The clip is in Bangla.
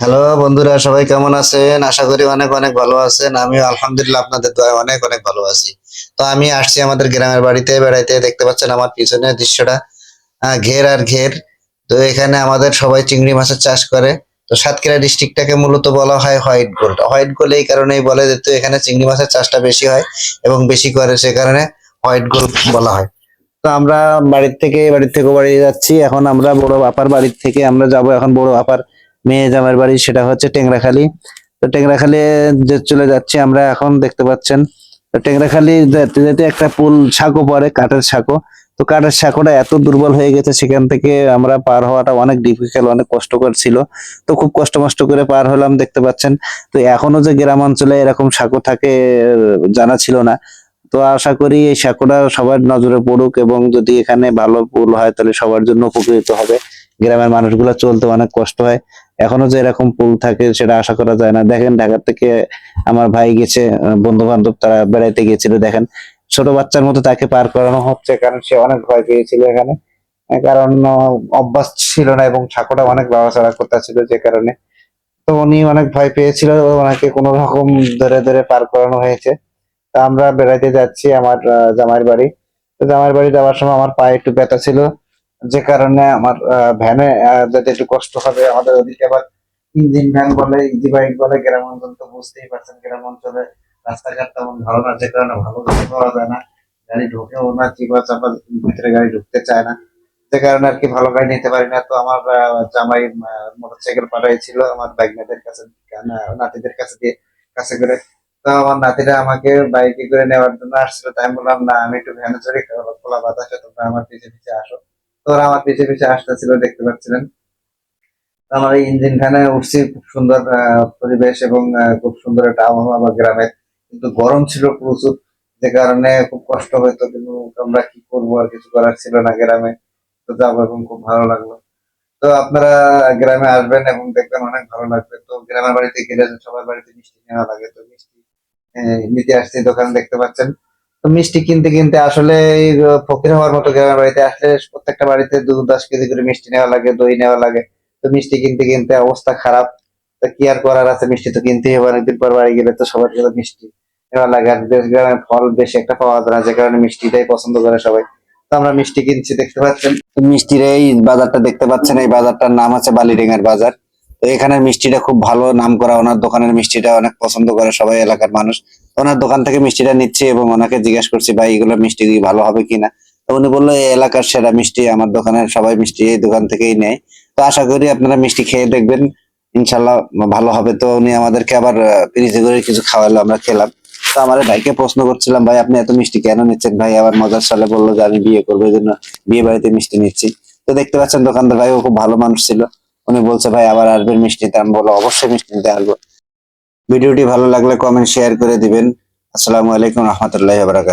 হ্যালো বন্ধুরা, সবাই কেমন আছেন? আশা করি অনেক অনেক ভালো আছেন। আমিও আলহামদুলিল্লাহ আপনাদের দোয়ায় অনেক অনেক ভালো আছি। তো আমি আসছি আমাদের গ্রামের বাড়িতে, বেড়াইতে। দেখতে পাচ্ছেন আমার পিছনের দৃশ্যটা। ঘের আর ঘের। তো এখানে আমাদের সবাই চিংড়ি মাছের চাষ করে। তো সাতক্ষীরা ডিস্ট্রিক্টটাকে মূলত বলা হয় হোয়াইট গোল্ড। হোয়াইট গোল্ড এই কারণেই বলে যেহেতু এখানে চিংড়ি মাছের চাষটা বেশি হয় এবং বেশি করে সে কারণে হোয়াইট গোল্ড বলা হয়। তো আমরা বাড়ির থেকে বাড়ির থেকে বাড়ি যাচ্ছি। এখন আমরা বড় বাপার বাড়ির থেকে আমরা যাব এখন বড় বাপার মেয়ে জামাইয়ের বাড়ি, সেটা হচ্ছে টেংরাখালী। তো টেংরাখালী যে চলে যাচ্ছি আমরা এখন, দেখতে পাচ্ছেন। টেংরাখালী যেতে যেতে একটা পুল, সাঁকো পরে কাঠের সাঁকো। তো কাঠের সাঁকোটা এত দুর্বল হয়ে গেছে, সেখান থেকে আমরা পার হওয়াটা অনেক ডিফিকাল্ট অনেক কষ্টকর ছিল। তো খুব কষ্ট মষ্ট করে পার হলাম, দেখতে পাচ্ছেন। তো এখনও যে গ্রাম অঞ্চলে এরকম সাঁকো থাকে, জানা ছিল না। তো আশা করি এই সাঁকোটা সবার নজরে পড়ুক এবং যদি এখানে ভালো পুল হয়, তাহলে সবার জন্য উপকৃত হবে। গ্রামের মানুষগুলো চলতে অনেক কষ্ট হয়। এখনও যে এরকম পুল থাকে সেটা আশা করা যায় না। দেখেন ঢাকা থেকে আমার ভাই গেছে বন্ধু বান্ধব তারা বেড়াইতে গিয়েছিল দেখেন। ছোট বাচ্চার মতো তাকে পার করানো হচ্ছে কারণ সে অনেক ভয় পেয়েছিল এখানে। কারণ অভ্যাস ছিল না এবং ছাকোটা অনেক লড়াচড়া করতেছিল যে কারণে। তো উনি অনেক ভয় পেয়েছিল ওনাকে কোনো রকম ধরে ধরে পার করানো হয়েছে। তা আমরা বেড়াইতে যাচ্ছি আমার জামাইয়ের বাড়ি। তো জামাইয়ের বাড়ি যাওয়ার সময় আমার পায়ে একটু ব্যথা ছিল। যে কারণে আমার ভ্যানে যেতে একটু কষ্ট হবে। আমাদের ওদিকে আবার ইঞ্জিন ভ্যান বলে, ইজি বাইক বলে, গ্রাম অঞ্চল তো বুঝতেই পারছেন, গ্রাম অঞ্চলে রাস্তাঘাট তেমন ভালো না, যে কারণে ভালো গাড়ি পাওয়া যায় না। গাড়ি ঢুকেও না চিপা চাপা ভিতরে গাড়ি ঢুকতে চায় না। যে কারণে আর কি ভালো গাড়ি নিতে পারি না। তো আমার জামাই মোটরসাইকেল পাঠাইছিল আমার বাইক বাইকনাদের কাছে নাতিদের কাছে দিয়ে, কাছে করে। তো আমার নাতিরা আমাকে বাইকে করে নেওয়ার জন্য আসছিল। তাই বললাম, না, আমি একটু ভ্যানে চড়ে, খোলা বাতাসে তোমরা আমার পিছে পিছে আসো। ওরা আমার পিছে পিছে আসতেছিল, দেখতে পাচ্ছিলেন। আমার এই ইঞ্জিন ভ্যানে উঠছি, খুব সুন্দর পরিবেশ এবং খুব সুন্দর একটা আবহাওয়া আমার গ্রামের কিন্তু গরম ছিল প্রচুর, যে কারণে খুব কষ্ট হতো কিন্তু আমরা কি করব, আর কিছু করার ছিল না গ্রামে। তো যাব এবং খুব ভালো লাগল। তো আপনারা গ্রামে আসবেন এবং দেখবেন অনেক ভালো লাগবে। তো গ্রামের বাড়িতে গেলে সবার বাড়িতে মিষ্টি নেওয়া লাগে। তো মিষ্টি নিতে আসছি, দোকান দেখতে পাচ্ছেন। তো মিষ্টি কিনতে কিনতে আসলে ফকির হওয়ার মতো গ্রামের বাড়িতে আসলে প্রত্যেকটা বাড়িতে দু দশ কেজি করে মিষ্টি নেওয়া লাগে, দই নেওয়া লাগে। তো মিষ্টি কিনতে কিনতে অবস্থা খারাপ। তো কি আর করার আছে? মিষ্টি তো কিনতেই হবে, অনেকদিন পর বাড়ি গেলে তো সবার জন্য মিষ্টি নেওয়া লাগে। আর দেশ গ্রামের ফল বেশি একটা পাওয়া যায় না, যে কারণে মিষ্টিটাই পছন্দ করে সবাই। তো আমরা মিষ্টি কিনছি, দেখতে পাচ্ছেন। মিষ্টির এই বাজারটা দেখতে পাচ্ছেন, এই বাজারটার নাম আছে বালিডেঙ্গার বাজার। এখানের মিষ্টিটা খুব ভালো নাম করা, ওনার দোকানের মিষ্টিটা অনেক পছন্দ করে সবাই এলাকার মানুষ। ওনার দোকান থেকে মিষ্টিটা নিচ্ছি এবং ওনাকে জিজ্ঞেস করছি, ভাই, এগুলো মিষ্টি ভালো হবে কিনা? তো উনি বলল, এই এলাকার সেরা মিষ্টি আমার দোকানের সবাই মিষ্টি এই দোকান থেকেই নেয়। তো আশা করি আপনারা মিষ্টি খেয়ে দেখবেন। ইনশাল্লাহ ভালো হবে। তো উনি আমাদেরকে আবার ফ্রিজে করে কিছু খাওয়ালো, আমরা খেলাম। তো আমার ভাইকে প্রশ্ন করছিলাম, ভাই, আপনি এত মিষ্টি কেন নিচ্ছেন? ভাই আবার মজার সালে বলল যে, আমি বিয়ে করব, এই জন্য বিয়ে বাড়িতে মিষ্টি নিচ্ছি। তো দেখতে পাচ্ছেন দোকানদার ভাই, ও খুব ভালো মানুষ ছিল। উনি বলছে, ভাই, আবার আসবেন মিষ্টি দাম বলো অবশ্যই মিষ্টি নিতে আসব। ভিডিওটি ভালো লাগলে কমেন্ট শেয়ার করে দিবেন। আসসালামু আলাইকুম রহমতুল্লাহ বারাকাত